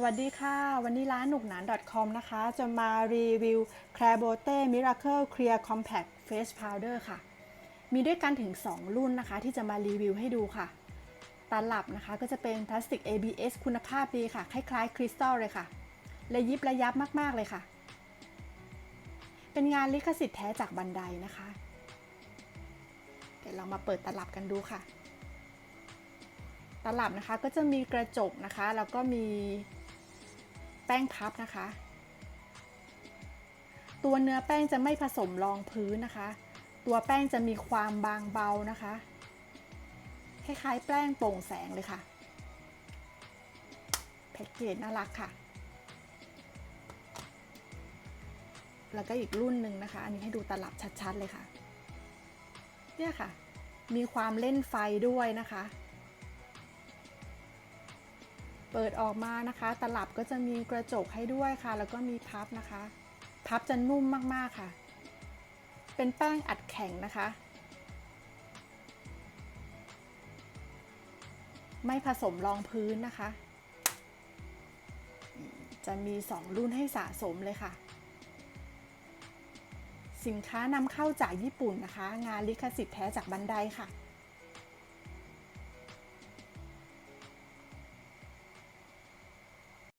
สวัสดีค่ะ วันนี้ร้านหนุกหนาน .com นะคะ จะมารีวิว c l a r b o t e Miracle Clear Compact Face Powder ค่ะ มีด้วยกันถึง 2 รุ่นนะคะ ที่จะมารีวิวให้ดูค่ะตลับนะคะก็จะเป็นพลาสติก ABS คุณภาพดีค่ะ คล้ายๆ คริสตัลเลยค่ะและยิบระยับมาก ๆ เลยค่ะ เป็นงานลิขสิทธิ์แท้จากบันไดนะคะ เดี๋ยวเรามาเปิดตลับกันดูค่ะ ตลับนะคะก็จะมีกระจกนะคะ แล้วก็มี แป้งพับนะคะ ตัวเนื้อแป้งจะไม่ผสมรองพื้นนะคะ ตัวแป้งจะมีความบางเบานะคะ คล้ายๆแป้งโปร่งแสงเลยค่ะแพ็กเกจน่ารักค่ะ แล้วก็อีกรุ่นหนึ่งนะคะ อันนี้ให้ดูตลับชัดๆเลยค่ะ เนี่ยค่ะ มีความเล่นไฟด้วยนะคะ เปิดออกมานะคะ ตลับก็จะมีกระจกให้ด้วยค่ะ แล้วก็มีพับนะคะ พับจะนุ่มมากๆค่ะ เป็นแป้งอัดแข็งนะคะ ไม่ผสมรองพื้นนะคะ จะมี 2 รุ่นให้สะสมเลยค่ะ สินค้านำเข้าจากญี่ปุ่นนะคะ งานลิขสิทธิ์แท้จากบันไดค่ะ